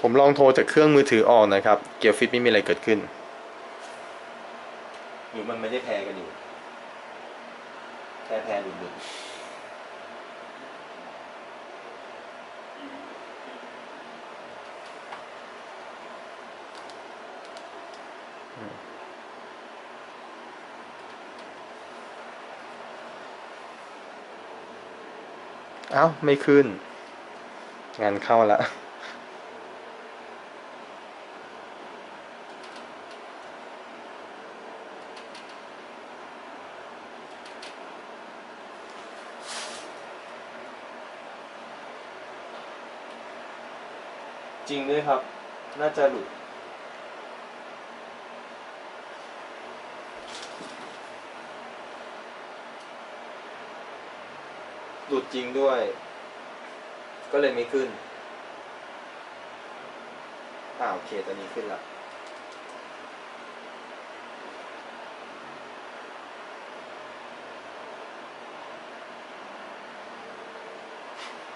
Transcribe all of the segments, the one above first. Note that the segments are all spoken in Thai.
ผมลองโทรจากเครื่องมือถือออกนะครับ เกียร์ฟิตไม่มีอะไรเกิดขึ้น หรือมันไม่ได้แพรกันอยู่แพรแพรหลุดหลุดเอ้า ไม่ขึ้น งานเข้าละ จริงด้วยครับ น่าจะหลุด หลุดจริงด้วย ก็เลยไม่ขึ้นอ่าโอเคตอนนี้ขึ้นละ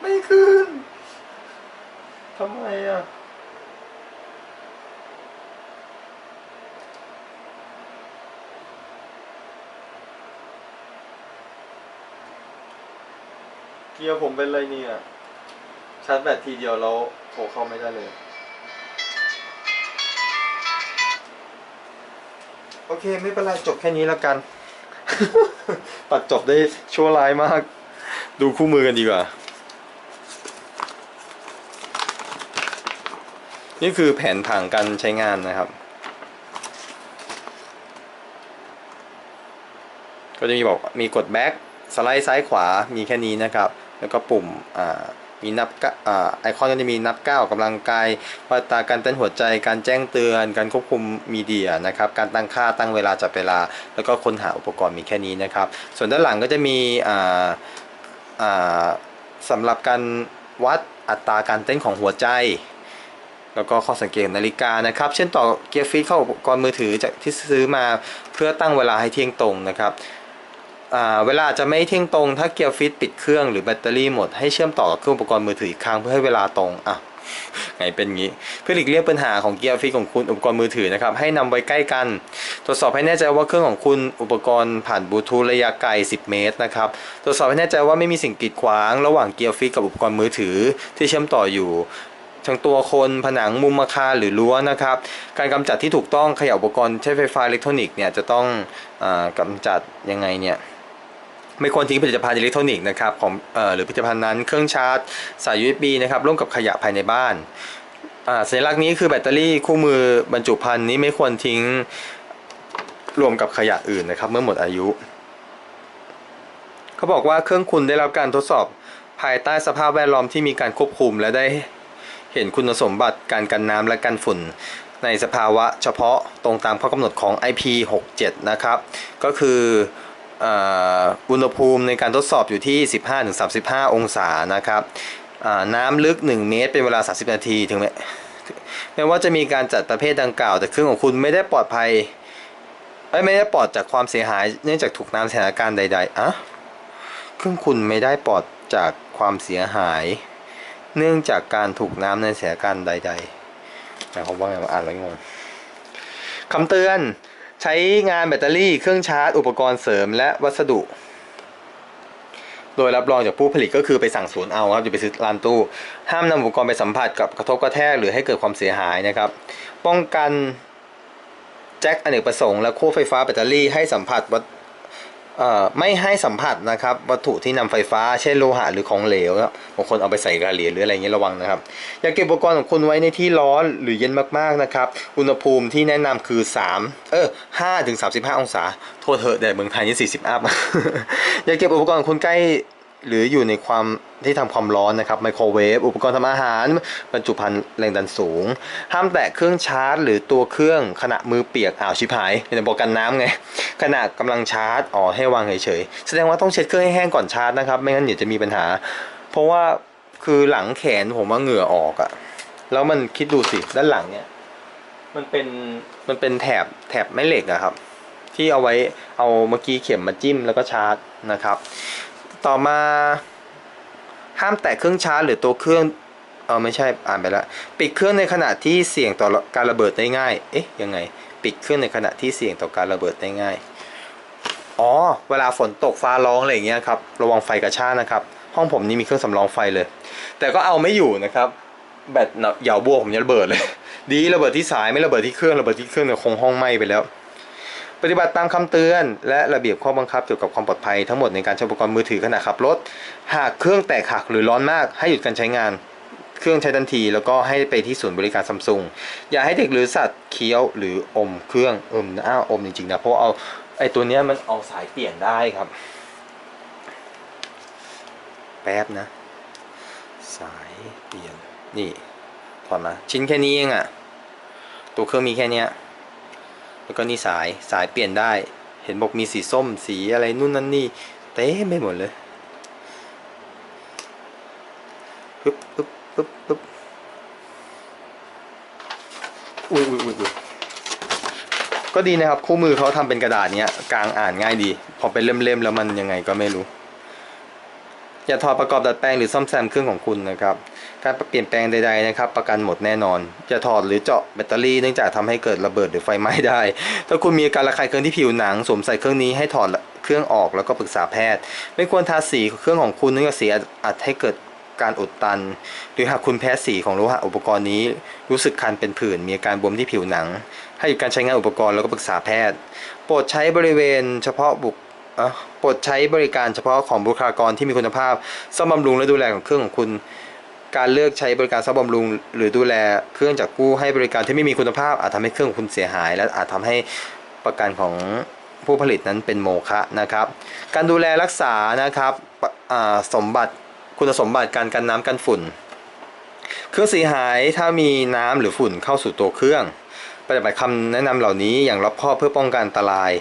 ไม่ขึ้น ทำไม อะเกียร์ผมเป็นไรเนี่ยชาร์จแบตทีเดียวแล้วโทรเข้าไม่ได้เลย โอเคไม่เป็นไรจบแค่นี้แล้วกัน ตัดจบได้ชั่วร้ายมาก ดูคู่มือกันดีกว่า นี่คือแผนผังการใช้งานนะครับ ก็จะมีบอกมีกดแบ็กสไลด์ซ้ายขวามีแค่นี้นะครับ แล้วก็ปุ่มอ่ามีนับอ่าไอคอนก็จะมีนับก้าวกำลังกายวัตราการเต้นหัวใจการแจ้งเตือน การควบคุมมีเดียนะครับ การตั้งค่าตั้งเวลาจับเวลา แล้วก็ค้นหาอุปกรณ์มีแค่นี้นะครับ ส่วนด้านหลังก็จะมีอ่าอ่าสำหรับการวัดอัตราการเต้นของหัวใจ แล้วก็ข้อสังเกตนาฬิกานะครับ เช่นต่อเกียร์ฟีดเข้าอุปกรณ์มือถือจากที่ซื้อมาเพื่อตั้งเวลาให้เที่ยงตรงนะครับเวลาจะไม่เที่ยงตรง ถ้าเกียร์ฟีดปิดเครื่องหรือแบตเตอรี่หมดให้เชื่อมต่อกับเครื่องอุปกรณ์มือถืออีกครั้งเพื่อให้เวลาตรงอะไงเป็นงี้ เพื่อหลีกเลี่ยงปัญหาของเกียร์ฟีดของคุณอุปกรณ์มือถือนะครับให้นำไว้ใกล้กัน ตรวจสอบให้แน่ใจว่าเครื่องของคุณอุปกรณ์ผ่านบลูทูธระยะไกล 10 เมตรนะครับตรวจสอบให้แน่ใจว่าไม่มีสิ่งกีดขวาง ระหว่างเกียร์ฟีดกับอุปกรณ์มือถือที่เชื่อมต่ออยู่ ทั้งตัวคนผนังมุมอาคารหรือรั้วนะครับ การกำจัดที่ถูกต้องขยับอุปกรณ์ใช้ไฟฟ้าอิเล็กทรอนิกส์เนี่ยจะต้องอากำจัดยังไงเนี่ยไม่ควรทิ้งผลิตภัณฑ์อิเล็กทรอนิกส์นะครับของอหรือผลิตภัณฑ์นั้นเครื่องชาร์จ สาย USB นะครับร่วมกับขยะภายในบ้านสัญลักษณ์นี้คือแบตเตอรี่คู่มือบรรจุภัณฑ์นี้ไม่ควรทิ้งรวมกับขยะอื่นนะครับ เมื่อหมดอายุ เขาบอกว่าเครื่องคุณได้รับการทดสอบภายใต้สภาพแวดล้อมที่มีการควบคุมและได้ เห็นคุณสมบัติการกันน้ำและกันฝุ่น ในสภาวะเฉพาะตรงตามข้อกำหนดของ IP67 นะครับ ก็คืออุณหภูมิในการทดสอบอยู่ที่ 15-35 องศานะครับน้ำลึก 1 เมตรเป็นเวลา 30 นาทีถึงแม้แม้ว่าจะมีการจัดประเภทดังกล่าว แต่เครื่องของคุณไม่ได้ปลอดภัยเอ้ยไม่ได้ปลอดจากความเสียหายเนื่องจากถูกน้ำสถานการณ์ใดๆอะเครื่องคุณไม่ได้ปลอดจากความเสียหาย เนื่องจากการถูกน้ำในสถานการณ์ใดๆหมายความว่าไงมาอ่านแล้วงงคำเตือนใช้งานแบตเตอรี่เครื่องชาร์จ อุปกรณ์เสริมและวัสดุ โดยรับรองจากผู้ผลิตก็คือไปสั่งศูนย์เอาครับอย่าไปซื้อร้านตู้ ห้ามนำอุปกรณ์ไปสัมผัสกับกระทบกระแทกหรือให้เกิดความเสียหายนะครับ ป้องกันแจ็คอเนกประสงค์และขั้วไฟฟ้าแบตเตอรี่ให้สัมผัสวัต ไม่ให้สัมผัสนะครับวัตถุที่นำไฟฟ้าเช่นโลหะหรือของเหลวบางคนเอาไปใส่กระเหรียญหรืออะไรเงี้ยระวังนะครับ อย่าเก็บอุปกรณ์ของคุณไว้ในที่ร้อนหรือเย็นมากๆนะครับ อุณหภูมิที่แนะนำคือ 3 เออห้าถึงสาองศา โทษเถอะแต่เมืองไทยนี่สี่สิบอัพอย่าเก็บอุปกรณ์ของคุณใกล้ หรืออยู่ในความที่ทำความร้อนนะครับไมโครเวฟอุปกรณ์ทำอาหารบรรจุภัณฑ์แรงดันสูง ห้ามแตะเครื่องชาร์จ หรือตัวเครื่องขณะมือเปียกอ้าวชิบหายเป็นบอกกันน้ำไงขณะกำลังชาร์จอ๋อให้วางเฉยๆแสดงว่าต้องเช็ดเครื่องให้แห้งก่อนชาร์จนะครับ ไม่งั้นเดี๋ยวจะมีปัญหา เพราะว่าคือหลังแขนผมว่าเหงื่อออกอะแล้วมันคิดดูสิด้านหลังเนี่ย มันเป็นมันเป็นแถบแถบแม่เหล็กอะครับ ที่เอาไว้เอาเมื่อกี้เข็มมาจิ้มแล้วก็ชาร์จนะครับ ต่อมาห้ามแตะเครื่องชาร์จหรือตัวเครื่องเออไม่ใช่อ่านไปแล้วปิดเครื่องในขณะที่เสี่ยงต่อการระเบิดได้ง่าย เอ๊ะยังไง ปิดเครื่องในขณะที่เสี่ยงต่อการระเบิดได้ง่ายอ๋อเวลาฝนตกฟ้าร้องอะไรอย่างเงี้ยครับระวังไฟกระชากนะครับ ห้องผมนี่มีเครื่องสำรองไฟเลย แต่ก็เอาไม่อยู่นะครับ แบตเหยาบัวผมจะระเบิดเลย ดีระเบิดที่สายไม่ระเบิดที่เครื่องระเบิดที่เครื่องเนี่ยคงห้องไหม้ไปแล้ว ปฏิบัติตามคำเตือน และระเบียบข้อบังคับเกี่ยวกับความปลอดภัยทั้งหมดในการใช้อุปกรณ์มือถือขณะขับรถ หากเครื่องแตกหักหรือร้อนมากให้หยุดการใช้งาน เครื่องใช้ทันที แล้วก็ให้ไปที่ศูนย์บริการซัมซุงอย่าให้เด็กหรือสัตว์เคี้ยวหรืออมเครื่องเอิมอ้าอมจริงๆนะเพราะเอาไอ้ตัวเนี้ยมันเอาสายเปลี่ยนได้ครับ แป๊บนะ สายเปลี่ยนนี่ถอดมาชิ้นแค่นี้เองอะ่ะตัวเครื่องมีแค่เนี้ย แล้วก็นี่สายสายเปลี่ยนได้ เห็นบอกมีสีส้มสีอะไรนู่นนั่นนี่เต็มไปหมดเลยปึ๊บปึ๊บปึ๊บปึ๊บอุ้ยอุ้ยอุ้ยอุ้ยก็ดีนะครับคู่มือเขาทำเป็นกระดาษเนี้ยกลางอ่านง่ายดี พอเป็นเล่มๆแล้วมันยังไงก็ไม่รู้ อย่าถอดประกอบดัดแปลงหรือซ่อมแซมเครื่องของคุณนะครับ การเปลี่ยนแปลงใดๆนะครับ ประกันหมดแน่นอนอย่าถอดหรือเจาะแบตเตอรี่เนื่องจากทำให้เกิดระเบิดหรือไฟไหม้ได้ ถ้าคุณมีอาการระคายเคืองที่ผิวหนังสวมใส่เครื่องนี้ให้ถอดเครื่องออกแล้วก็ปรึกษาแพทย์ ไม่ควรทาสีเครื่องของคุณเนื่องจากสีอาจให้เกิดการอุดตัน หรือหากคุณแพ้สีของโลหะอุปกรณ์นี้ รู้สึกคันเป็นผื่นมีอาการบวมที่ผิวหนัง ให้หยุดการใช้งานอุปกรณ์แล้วก็ปรึกษาแพทย์ โปรดใช้บริเวณเฉพาะบุค โปรดใช้บริการเฉพาะของบุคลากรที่มีคุณภาพซ่อมบำรุงและดูแลของเครื่องของคุณ การเลือกใช้บริการซ่อมบำรุง หรือดูแลเครื่องจากผู้ให้บริการที่ไม่มีคุณภาพ อาจทำให้เครื่องของคุณเสียหาย และอาจทำให้ประกันของผู้ผลิตนั้นเป็นโมฆะนะครับ การดูแลรักษานะครับสมบัติคุณสมบัติการกันน้ำกันฝุ่น เครื่องเสียหายถ้ามีน้ำหรือฝุ่นเข้าสู่ตัวเครื่อง ฏิบัติคำแนะนำเหล่านี้อย่างรอบคอบเพื่อป้องกันอันตราย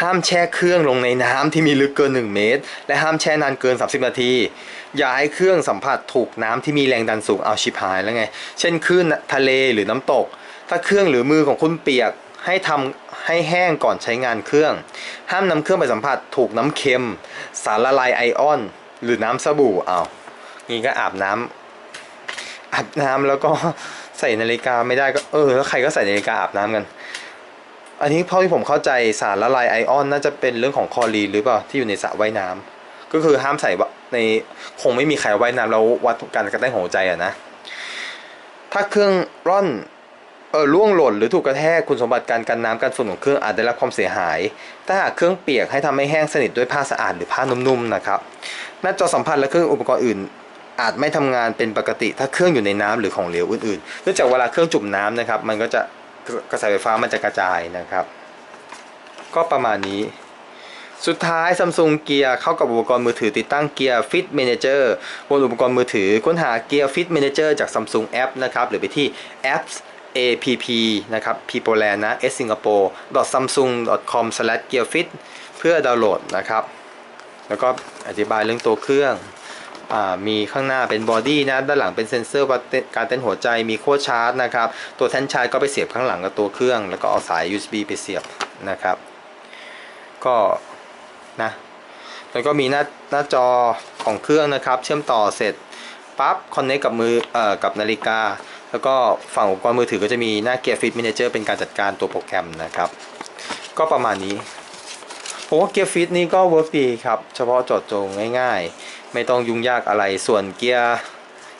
ห้ามแช่เครื่องลงในน้ำที่มีลึกเกิน 1 เมตร และห้ามแช่นานเกิน 30 นาที อย่าให้เครื่องสัมผัสถูกน้ำที่มีแรงดันสูงเอาชิบหายแล้วไง เช่นคลื่นทะเลหรือน้ำตก ถ้าเครื่องหรือมือของคุณเปียกให้ทำให้แห้งก่อนใช้งานเครื่อง ห้ามนำเครื่องไปสัมผัสถูกน้ำเค็ม สารละลายไอออน หรือน้ำสบู่เอางี้ก็อาบน้ำอาบน้ำแล้วก็ ใส่นาฬิกาไม่ได้ก็เออแล้วใครก็ใส่นาฬิกาอาบน้ำกัน อันนี้เท่าที่ผมเข้าใจสารละลายไอออนน่าจะเป็นเรื่องของคลอรีนหรือเปล่าที่อยู่ในสระว่ายน้ำก็คือห้ามใส่ในคงไม่มีใครว่ายน้ำแล้ววัดการกระเต้นของหัวใจอะนะถ้าเครื่องร่อนเออล่วงหล่นหรือถูกกระแทกคุณสมบัติการกันน้ำกันฝุ่นของเครื่องอาจได้รับความเสียหาย ถ้าหากเครื่องเปียกให้ทำให้แห้งสนิทด้วยผ้าสะอาดหรือผ้านุ่มๆนะครับหน้าจอสัมผัสและเครื่องอุปกรณ์อื่น อาจไม่ทำงานเป็นปกติถ้าเครื่องอยู่ในน้ำหรือของเหลวอื่นๆเนื่องจากเวลาเครื่องจุ่มน้ำนะครับ มันก็จะกระแสไฟฟ้ามันจะกระจายนะครับ ก็ประมาณนี้ สุดท้าย Samsung Gear เข้ากับอุปกรณ์มือถือติดตั้ง Gear Fit Manager บนอุปกรณ์มือถือค้นหา Gear Fit Manager จาก Samsung App นะครับ หรือไปที่ apps app นะครับ peopleland นะ s singapore samsung com gearfit เพื่อดาวน์โหลดนะครับ แล้วก็อธิบายเรื่องตัวเครื่อง มีข้างหน้าเป็นบอดี้นะด้านหลังเป็นเซ็นเซอร์วัดการเต้นหัวใจมีโค้ดชาร์จนะครับตัวแท่นชาร์จก็ไปเสียบข้างหลังกับตัวเครื่อง แล้วก็เอาสาย USB ไปเสียบนะครับ ก็นะแล้วก็มีหน้าหน้าจอของเครื่องนะครับ เชื่อมต่อเสร็จปั๊บคอนเนคกับมือเอ่อกับนาฬิกา แล้วก็ฝั่งอุปกรณ์มือถือก็จะมีหน้า Gear Fit Manager เป็นการจัดการตัวโปรแกรมนะครับ ก็ประมาณนี้ผมว่า Gear Fit นี่ก็เวิร์กดีครับ เฉพาะจอดจงง่ายๆ ไม่ต้องยุ่งยากอะไรส่วนเกียร์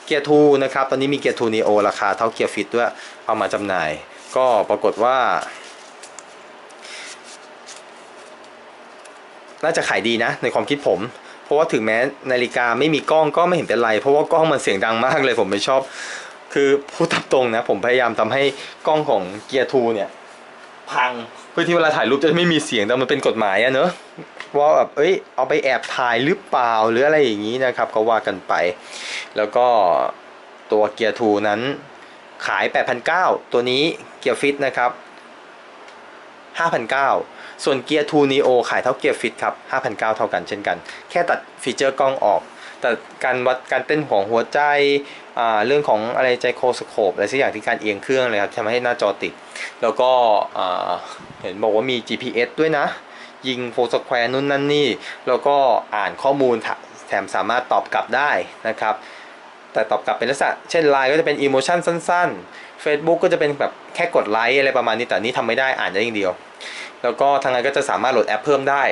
เกียร์2นะครับตอนนี้มีเกียร์2 Neo ราคาเท่า Gear Fit ด้วยเอามาจำหน่าย ก็ปรากฏว่า น่าจะขายดีนะในความคิดผม เพราะว่าถึงแม้นาฬิกาไม่มีกล้องก็ไม่เห็นเป็นไร เพราะว่ากล้องมันเสียงดังมากเลยผมไม่ชอบ คือพูดตามตรงนะ ผมพยายามทำให้กล้องของเกียร์2เนี่ย พัง เพื่อที่เวลาถ่ายรูปจะไม่มีเสียงแต่มันเป็นกฎหมายอะเนอะว่าแบบเอ้ยเอาไปแอบถ่ายหรือเปล่าหรืออะไรอย่างนี้นะครับก็ว่ากันไป แล้วก็ตัวเกียร์2นั้นขาย 8,900 ตัวนี้เกียร์ฟิตนะครับ 5,900 ส่วนเกียร์2 Neo ขายเท่าเกียร์ฟิตครับ 5,900 เท่ากันเช่นกัน แค่ตัดฟีเจอร์กล้องออก แต่การวัดการเต้นของหัวใจ เรื่องของอะไรใจโคสโคปอะไรสักอย่างที่การเอียงเครื่องเลยครับทำให้หน้าจอติด แล้วก็เห็นบอกว่ามี GPS ด้วยนะ ยิงโฟสแควร์นู่นนั่นนี่ แล้วก็อ่านข้อมูลแถมสามารถตอบกลับได้นะครับ แต่ตอบกลับเป็นลักษณะเช่นไลน์ก็จะเป็นอีโมชันสั้น ๆ Facebook ก็จะเป็นแบบแค่กดไลค์อะไรประมาณนี้แต่นนี้ทำไม่ได้อ่านได้อย่างเดียว แล้วก็ทางนั้นก็จะสามารถโหลดแอปเพิ่มได้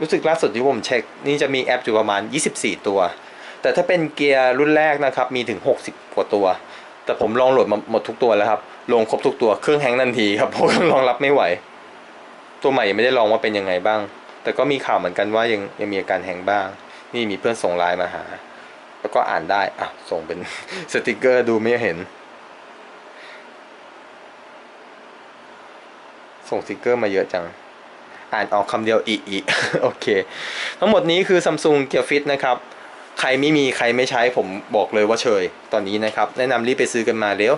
รู้สึกล่าสุดที่ผมเช็ค นี่จะมีแอปอยู่ประมาณ 24 ตัว แต่ถ้าเป็นเกียร์รุ่นแรกนะครับมีถึง 60 กว่าตัว แต่ผมลองโหลดมาหมดทุกตัวแล้วครับ ลงครบทุกตัว เครื่องแฮงทันทีครับเพราะเครื่องรองรับไม่ไหว ตัวใหม่ยังไม่ได้ลองว่าเป็นยังไงบ้าง แต่ก็มีข่าวเหมือนกันว่ายังยังมีอาการแฮงบ้าง นี่มีเพื่อนส่งไลน์มาหา แล้วก็อ่านได้ อะ ส่งเป็นสติกเกอร์ดูไม่เห็น ส่งสติกเกอร์มาเยอะจัง อ่านออกคำเดียวอีอีโอเค ทั้งหมดนี้คือ Samsung Gear Fit นะครับ ใครไม่มีใครไม่ใช้ผมบอกเลยว่าเชยตอนนี้นะครับ แนะนำรีบไปซื้อกันมาเร็ว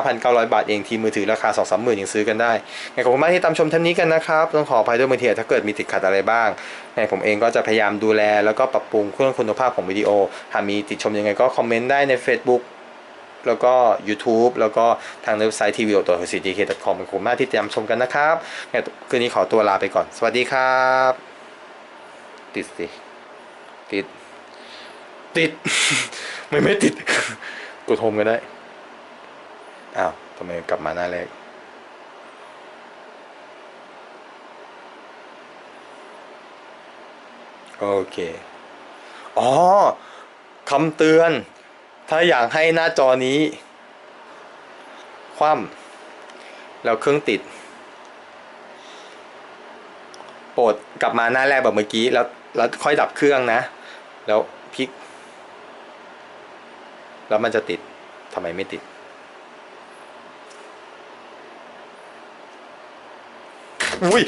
5,900 บาทเองทีมือถือราคา 2 3 0 0 0 0ยังซื้อกันได้ไงขอบคุณมากที่ตามชมท่านนี้กันนะครับ ต้องขออภัยด้วยบางทีถ้าเกิดมีติดขัดอะไรบ้างไงผมเองก็จะพยายามดูแล แล้วก็ปรับปรุงเครื่องคุณภาพของวิดีโอ หากมีติดชมยังไงก็คอมเมนต์ได้ใน Facebook แล้วก็ YouTube แล้วก็ทางเว็บไซต์ t v o ตัว c d k c o m ขอบคุณมากที่ติดตามชมกันนะครับไงคืนนี้ขอตัวลาไปก่อน สวัสดีครับ ติดสิติด ติด ไม่ไม่ติด กดโฮมก็ได้ อ้าวทำไมกลับมาหน้าแรก โอเค อ๋อคำเตือน ถ้าอยากให้หน้าจอนี้ คว่ำแล้วเครื่องติด โปรดกลับมาหน้าแรกแบบเมื่อกี้ แล้วแล้วค่อยดับเครื่องนะ แล้วพลิก แล้วมันจะติดทำไมไม่ติด อุ้ย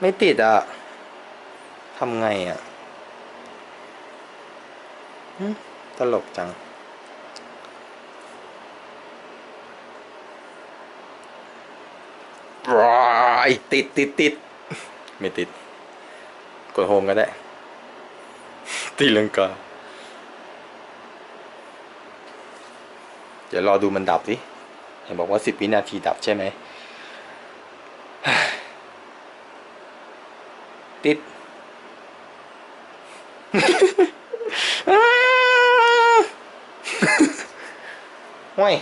ไม่ติดอะทำไงอะตลกจัง ราย ติดติดติดไม่ติด กดโฮมก็ได้ ตีลังกา เดี๋ยวรอดูมันดับสิเห็นบอกว่าสิบวินาทีดับใช่ไหม ติดห้วย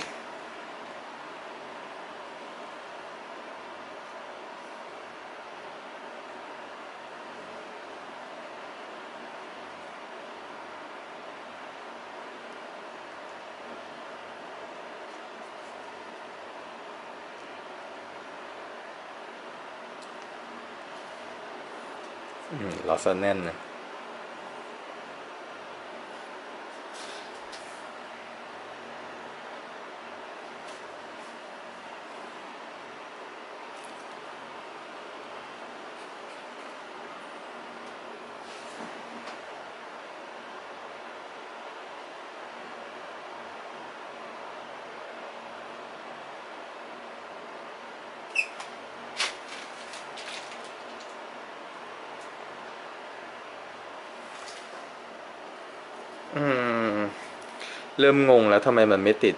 อืมรอซะแน่นนะ เริ่มงงแล้วทำไมมันไม่ติด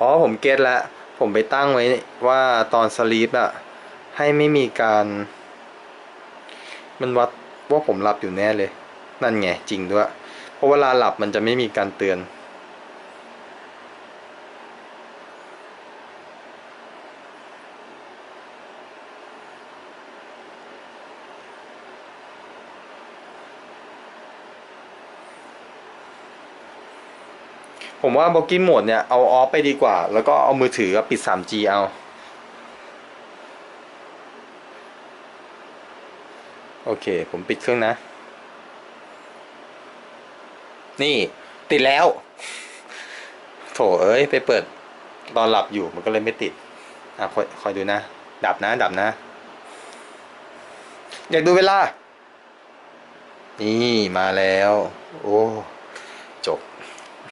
อ๋อผมเก็ตแล้ว ผมไปตั้งไว้ว่าตอนสลีปอะให้ไม่มีการ มันวัดว่าผมหลับอยู่แน่เลย นั่นไงจริงด้วย เพราะเวลาหลับมันจะไม่มีการเตือน ผมว่าบล็อกกิ้งโหมดเนี่ยเอาออฟไปดีกว่า แล้วก็เอามือถือปิด 3G เอาโอเค ผมปิดเครื่องนะ นี่ ติดแล้ว โถเอ้ย ไปเปิด ตอนหลับอยู่มันก็เลยไม่ติด อะคอยคอยดูนะ ดับนะ ดับนะ อยากดูเวลา นี่มาแล้ว โอ้